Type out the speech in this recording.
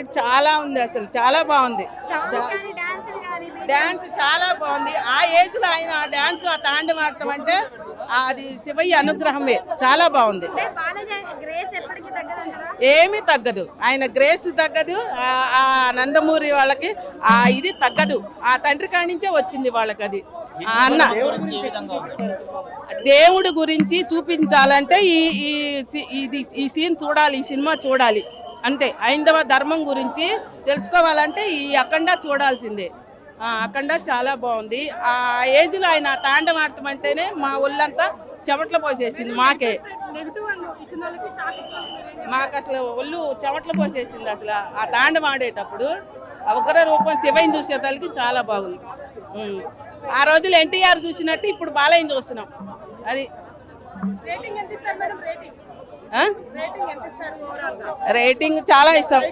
పెట్టి చాలా ఉంది అసలు చాలా బాగుంది. డాన్స్ చాలా బాగుంది. ఆ ఏజ్లో ఆయన ఆ డాన్స్ ఆ తాండవాడటం అంటే ఆ అది శివయ్య అనుగ్రహమే చాలా బాగుంది. అంటే బాలాజీ గ్రేస్ ఎప్పటికీ తగ్గదంటారా? ఏమీ తగ్గదు. ఆయన గ్రేస్ తగ్గదు. ఆ- ఆ నందమూరి వాళ్ళకి ఆ ఇది తగ్గదు. ఆ తండ్రి కాడి నుంచే వచ్చింది వాళ్ళకి అది అన్న? దేవుడు గురించి చూపించాలంటే ఈ ఇది ఈ సీన్ చూడాలి ఈ సినిమా చూడాలి. అంతే హైందవ ధర్మం గురించి తెలుసుకోవాలంటే ఈ అఖండ చూడాల్సిందే. అఖండ చాలా బాగుంది. ఆ ఏజ్లో ఆయన తాండవాడటం అంటేనే మా ఒళ్ళంతా చెమట్లు పోసేసింది మాకే. మాకు అసలు ఒళ్ళు చెమట్లు పోసేసింది అసలు ఆ తాండం ఆడేటప్పుడు. ఉగ్ర రూపం శివయ్యని తల్లికి చాలా బాగుంది. ఆ రోజులు ఎన్టీఆర్ చూసినట్టు ఇప్పుడు బాలయ్యని చూస్తున్నాం. అది రేటింగ్ చాలా ఇస్తాం.